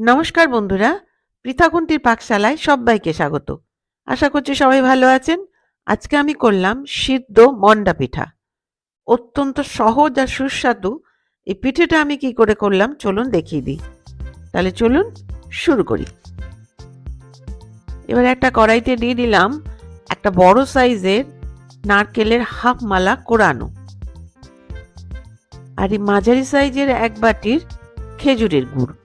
নমস্কার বন্ধুরা, পৃথাকুন্তির পাকশালায় সবাইকে স্বাগত। আশা করছি সবাই ভালো আছেন। আজকে আমি করলাম সিদ্ধ মন্ডা পিঠা। অত্যন্ত সহজ আর সুস্বাদু। এই পিঠেটা আমি কি করে করলাম চলুন দেখিয়ে দিই। তাহলে চলুন শুরু করি। এবার একটা কড়াইতে দিয়ে দিলাম একটা বড় সাইজের নারকেলের হাফ মালা কোরানো। আর এই মাঝারি সাইজের এক বাটির খেজুরের গুড়।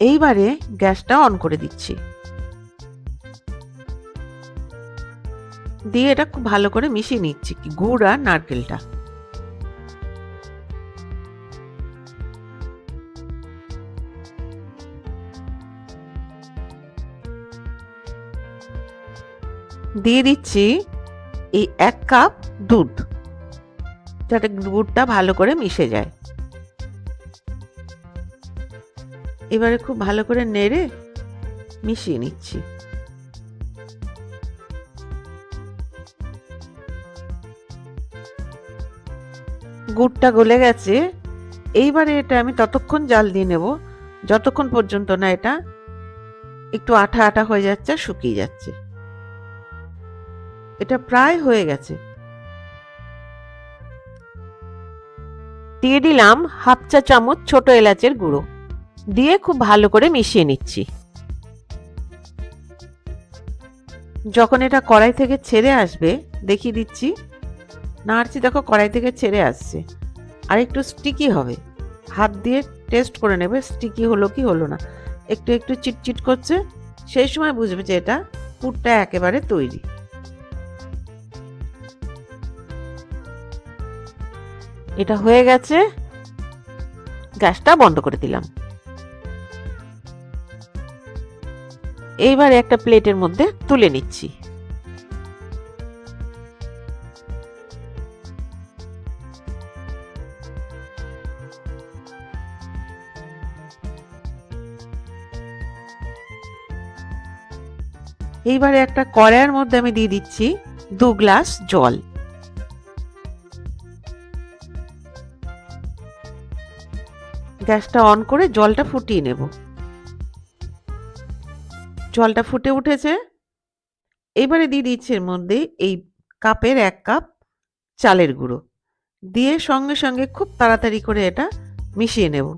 এইবারে গ্যাসটা অন করে দিচ্ছি। দিয়ে এটা খুব ভালো করে মিশিয়ে নিচ্ছি কি গুড় আর নারকেলটা। দিয়ে দিচ্ছি এই এক কাপ দুধ, যাতে গুড়টা ভালো করে মিশে যায়। এবারে খুব ভালো করে নেড়ে মিশিয়ে নিচ্ছি। গুড়টা গলে গেছে। এইবারে এটা আমি ততক্ষণ জাল দিয়ে নেব। যতক্ষণ পর্যন্ত না এটা একটু আঠা আঠা হয়ে যাচ্ছে শুকিয়ে যাচ্ছে। এটা প্রায় হয়ে গেছে। দিয়ে দিলাম হাফ চা চামচ ছোট এলাচের গুঁড়ো। দিয়ে খুব ভালো করে মিশিয়ে নিচ্ছি। যখন এটা কড়াই থেকে ছেড়ে আসবে, দেখিয়ে দিচ্ছি। নাড়ছি, দেখো কড়াই থেকে ছেড়ে আসছে। আর একটু স্টিকি হবে। হাত দিয়ে টেস্ট করে নেবে স্টিকি হলো কি হলো না। একটু একটু চিটচিট করছে, সেই সময় বুঝবে যে এটা পুরটা একেবারে তৈরি। এটা হয়ে গেছে, গ্যাসটা বন্ধ করে দিলাম। এইবার একটা প্লেটের মধ্যে তুলে নিচ্ছি। এইবারে একটা কড়াইয়ের মধ্যে আমি দিয়ে দিচ্ছি দু গ্লাস জল। গ্যাসটা অন করে জলটা ফুটিয়ে নেব। জলটা ফুটে উঠেছে। এবারে দিয়ে দিচ্ছি এর মধ্যে এই কাপের এক কাপ চালের গুঁড়ো। দিয়ে সঙ্গে সঙ্গে খুব তাড়াতাড়ি করে এটা মিশিয়ে নেব।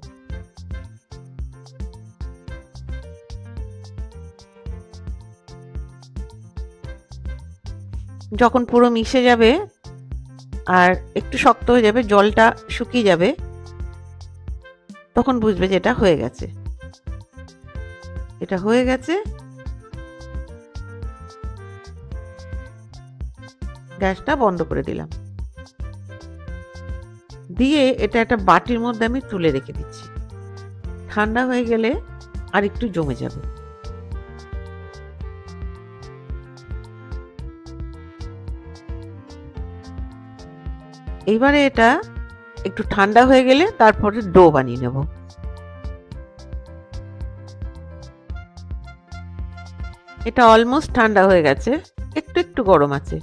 যখন পুরো মিশে যাবে আর একটু শক্ত হয়ে যাবে, জলটা শুকিয়ে যাবে, তখন বুঝবে যে এটা হয়ে গেছে। এটা হয়ে গেছে। গ্যাসটা বন্ধ করে দিলাম। দিয়ে এটা একটা বাটির মধ্যে আমি তুলে রেখে দিচ্ছি। ঠান্ডা হয়ে গেলে আর একটু জমে যাবে। এইবারে এটা একটু ঠান্ডা হয়ে গেলে তারপরে ডো বানিয়ে নেব। এটা অলমোস্ট ঠান্ডা হয়ে গেছে, একটু একটু গরম আছে।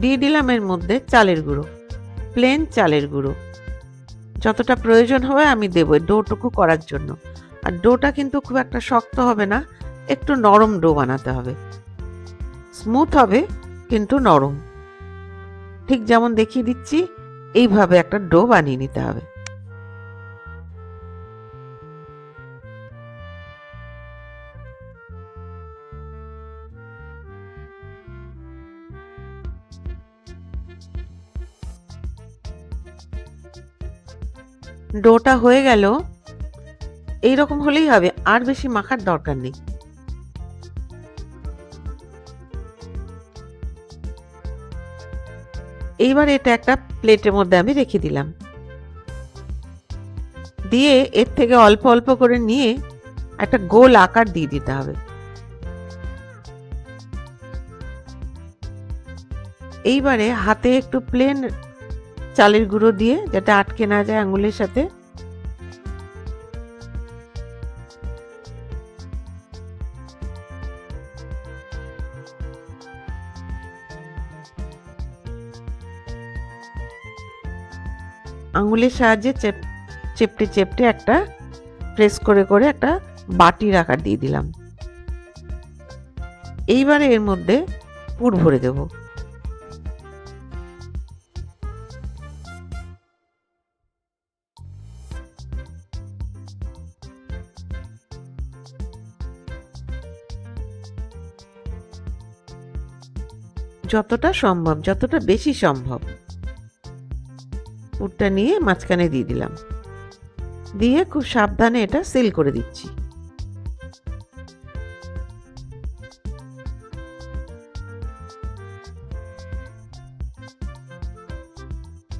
দিয়ে দিলাম এর মধ্যে চালের গুঁড়ো প্লেন চালের গুঁড়ো। যতটা প্রয়োজন হবে আমি দেবো ডোটুকু করার জন্য। আর ডোটা কিন্তু খুব একটা শক্ত হবে না, একটু নরম ডো বানাতে হবে। স্মুথ হবে, কিন্তু নরম। ঠিক যেমন দেখিয়ে দিচ্ছি, এইভাবে একটা ডো বানিয়ে নিতে হবে। ডোটা হয়ে গেল এই রকম হলেই হবে, আর বেশি মাখার দরকার নেই। এইবার এটা একটা প্লেটের মধ্যে আমি রেখে দিলাম। দিয়ে এর থেকে অল্প অল্প করে নিয়ে একটা গোল আকার দিয়ে দিতে হবে। এইবারে হাতে একটু প্লেন চালের গুঁড়ো দিয়ে যাতে আটকে না যায় আঙুলের সাথে। আঙুলের সাহায্যে চেপটে চেপটে একটা প্রেস করে করে একটা বাটির আকার দিয়ে দিলাম। এইবারে এর মধ্যে পুর ভরে দেবো। যতটা সম্ভব, যতটা বেশি সম্ভব। পুরটা নিয়ে মাঝখানে দিয়ে দিলাম। দিয়ে খুব সাবধানে এটা সিল করে দিচ্ছি।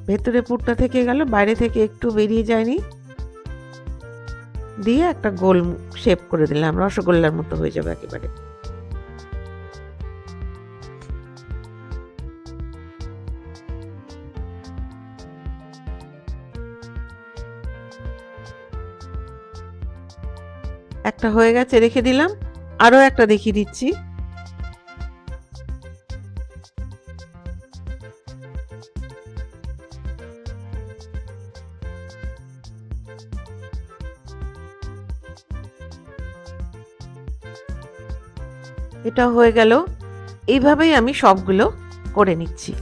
ভেতরে পুরটা থেকে গেল, বাইরে থেকে একটু বেরিয়ে যায়নি। দিয়ে একটা গোল শেপ করে দিলাম, রসগোল্লার মতো হয়ে যাবে একেবারে। একটা হয়ে গেছে, রেখে দিলাম। আরও একটা দেখিয়ে দিচ্ছি। এটা হয়ে গেল। এইভাবেই আমি সবগুলো করে নিচ্ছি।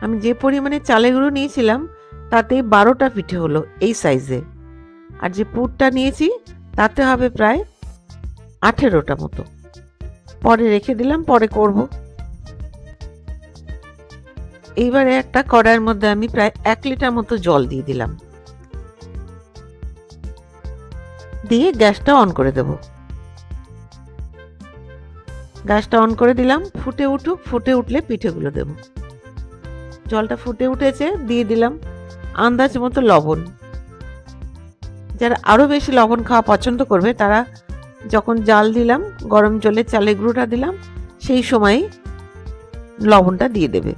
আমি যে পরিমাণে চালের গুঁড়ো নিয়েছিলাম, তাতে বারোটা পিঠে হলো এই সাইজে। আর যে পুরটা নিয়েছি, তাতে হবে প্রায় আঠেরোটা মতো। পরে রেখে দিলাম, পরে করব। এইবারে একটা কড়াইয়ের মধ্যে আমি প্রায় এক লিটার মতো জল দিয়ে দিলাম। দিয়ে গ্যাসটা অন করে দেব। গ্যাসটা অন করে দিলাম, ফুটে উঠুক, ফুটে উঠলে পিঠেগুলো দেবো। জলটা ফুটে উঠেছে, দিয়ে দিলাম আন্দাজ মতো লবণ। যারা আরও বেশি লবণ খাওয়া পছন্দ করবে, তারা যখন জাল দিলাম, গরম জলে চালের গুঁড়োটা দিলাম, সেই সময় লবণটা দিয়ে দেবে।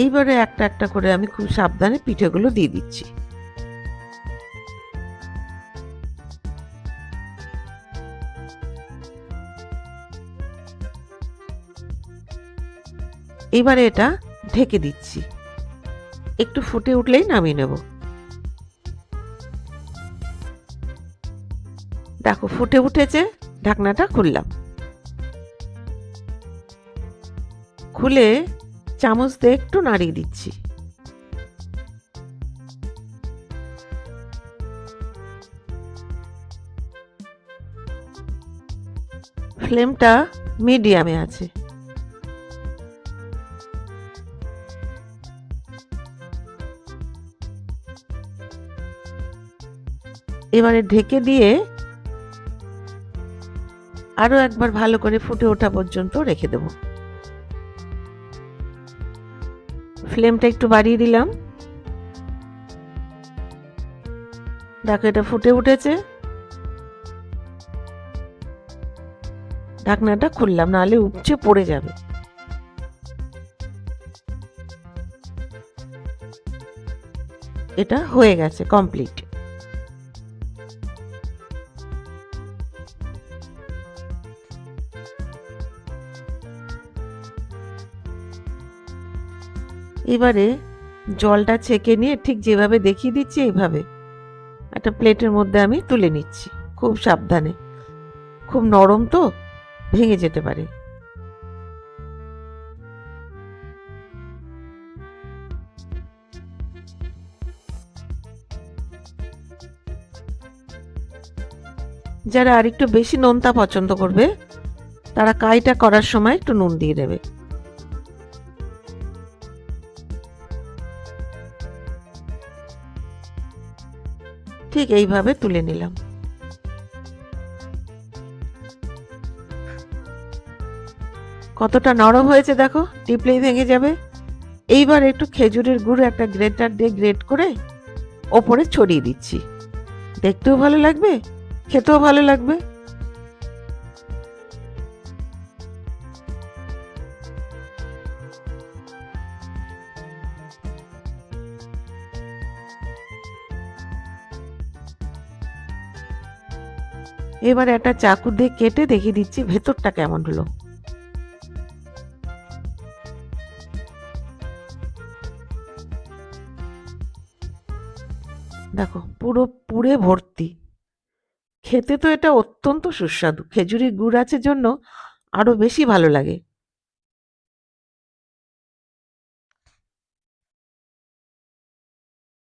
এইবারে একটা একটা করে আমি খুব সাবধানে পিঠেগুলো দিয়ে দিচ্ছি। এবারে এটা ঢেকে দিচ্ছি। একটু ফুটে উঠলেই নামিয়ে নেব। দেখো, ফুটে উঠেছে, ঢাকনাটা খুললাম। খুলে চামচ দিয়ে একটু নাড়িয়ে দিচ্ছি। ফ্লেমটা মিডিয়ামে আছে। এবারে ঢেকে দিয়ে আরও একবার ভালো করে ফুটে ওঠা পর্যন্ত রেখে দেব। ফ্লেমটা একটু বাড়িয়ে দিলাম। দেখো, এটা ফুটে উঠেছে। ঢাকনাটা খুললাম, নাহলে উপচে পড়ে যাবে। এটা হয়ে গেছে কমপ্লিট। এবারে জলটা ছেঁকে নিয়ে ঠিক যেভাবে দেখিয়ে দিচ্ছি, এইভাবে। একটা প্লেটের মধ্যে আমি তুলে নিচ্ছি, খুব সাবধানে। খুব নরম তো, ভেঙে যেতে পারে। যারা আরেকটু বেশি নোনতা পছন্দ করবে, তারা কাইটা করার সময় একটু নুন দিয়ে দেবে। ঠিক এইভাবে তুলে নিলাম। কতটা নরম হয়েছে দেখো টিপলেই ভেঙে যাবে। এইবার একটু খেজুরের গুড় একটা গ্রেটার দিয়ে গ্রেট করে ওপরে ছড়িয়ে দিচ্ছি। দেখতেও ভালো লাগবে, খেতেও ভালো লাগবে। এবার একটা চাকু দিয়ে কেটে দেখিয়ে দিচ্ছি ভেতরটা কেমন হলো। দেখো, পুরো পুরে ভর্তি। খেতে তো এটা অত্যন্ত সুস্বাদু। খেজুরি গুড় আছে জন্য আরও বেশি ভালো লাগে।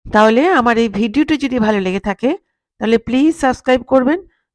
তাহলে আমার এই ভিডিওটি যদি ভালো লেগে থাকে, তাহলে প্লিজ সাবস্ক্রাইব করবেন